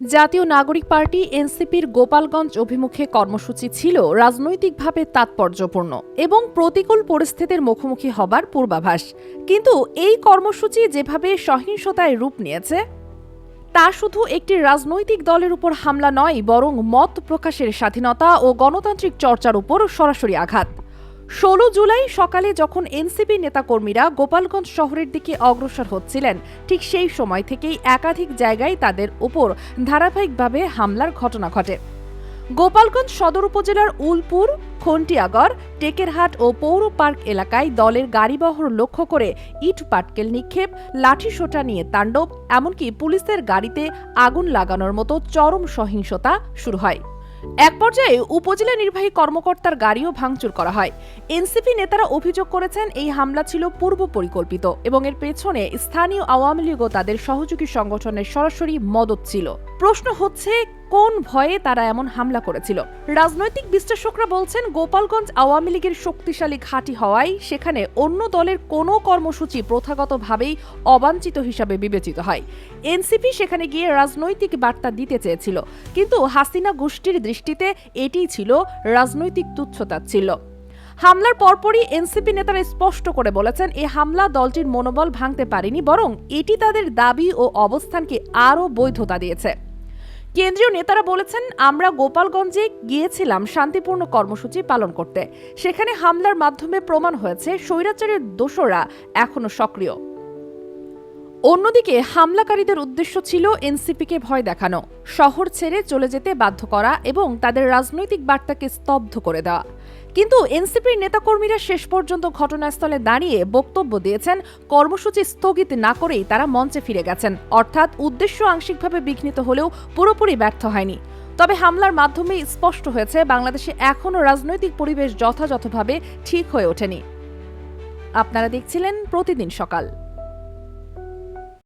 জাতীয় নাগরিক পার্টি এনসিপির গোপালগঞ্জ অভিমুখে কর্মসূচি ছিল রাজনৈতিকভাবে তাৎপর্যপূর্ণ এবং প্রতিকূল পরিস্থিতির মুখোমুখি হবার পূর্বাভাস। কিন্তু এই কর্মসূচি যেভাবে সহিংসতায় রূপ নিয়েছে, তা শুধু একটি রাজনৈতিক দলের উপর হামলা নয়, বরং মত প্রকাশের স্বাধীনতা ও গণতান্ত্রিক চর্চার উপর সরাসরি আঘাত। ষোলো জুলাই সকালে যখন এনসিপি নেতাকর্মীরা গোপালগঞ্জ শহরের দিকে অগ্রসর হচ্ছিলেন, ঠিক সেই সময় থেকেই একাধিক জায়গায় তাদের উপর ধারাবাহিকভাবে হামলার ঘটনা ঘটে। গোপালগঞ্জ সদর উপজেলার উলপুর, খন্টিয়াগড়, টেকেরহাট ও পৌর পার্ক এলাকায় দলের গাড়িবহর লক্ষ্য করে ইট পাটকেল নিক্ষেপ লাঠিসোঁটা নিয়ে তাণ্ডব, এমনকি পুলিশের গাড়িতে আগুন লাগানোর মতো চরম সহিংসতা শুরু হয়। এক পর্যায়ে উপজেলা নির্বাহী কর্মকর্তার গাড়িও ভাঙচুর করা হয়। এনসিপি নেতারা অভিযোগ করেছেন এই হামলা ছিল পূর্ব পরিকল্পিত এবং এর পেছনে স্থানীয় আওয়ামী লীগ ও তাদের সহযোগী সংগঠনের সরাসরি মদত ছিল। প্রশ্ন হচ্ছে কোন ভয়ে তারা এমন হামলা করেছিল? রাজনৈতিক বিশ্লেষকরা বলছেন, গোপালগঞ্জ আওয়ামী লীগের শক্তিশালী ঘাঁটি হওয়ায় সেখানে অন্য দলের কোনো কর্মসূচি প্রথাগতভাবেই অবাঞ্ছিত হিসাবে বিবেচিত হয়। এনসিপি সেখানে গিয়ে রাজনৈতিক বার্তা দিতে চেয়েছিল, কিন্তু হাসিনা গোষ্ঠীর দৃষ্টিতে এটিই ছিল রাজনৈতিক তুচ্ছতাচ্ছিল্য হামলার পরপরই এনসিপি নেতারা স্পষ্ট করে বলেছেন এই হামলা দলটির মনোবল ভাঙতে পারেনি, বরং এটি তাদের দাবি ও অবস্থানকে আরও বৈধতা দিয়েছে। কেন্দ্রীয় নেতারা বলেছেন, আমরা গোপালগঞ্জে গিয়েছিলাম শান্তিপূর্ণ কর্মসূচি পালন করতে। সেখানে হামলার মাধ্যমে প্রমাণ হয়েছে, স্বৈরাচারের দোষরা এখনও সক্রিয়। অন্যদিকে, হামলাকারীদের উদ্দেশ্য ছিল এনসিপিকে ভয় দেখানো, শহর ছেড়ে চলে যেতে বাধ্য করা এবং তাদের রাজনৈতিক বার্তাকে স্তব্ধ করে দেওয়া। কিন্তু এনসিপির নেতাকর্মীরা শেষ পর্যন্ত ঘটনাস্থলে দাঁড়িয়ে বক্তব্য দিয়েছেন, কর্মসূচি স্থগিত না করেই তারা মঞ্চে ফিরে গেছেন। অর্থাৎ উদ্দেশ্য আংশিকভাবে বিঘ্নিত হলেও পুরোপুরি ব্যর্থ হয়নি। তবে হামলার মাধ্যমে স্পষ্ট হয়েছে, বাংলাদেশে এখনও রাজনৈতিক পরিবেশ যথাযথভাবে ঠিক হয়ে ওঠেনি। আপনারা দেখছিলেন প্রতিদিন সকাল।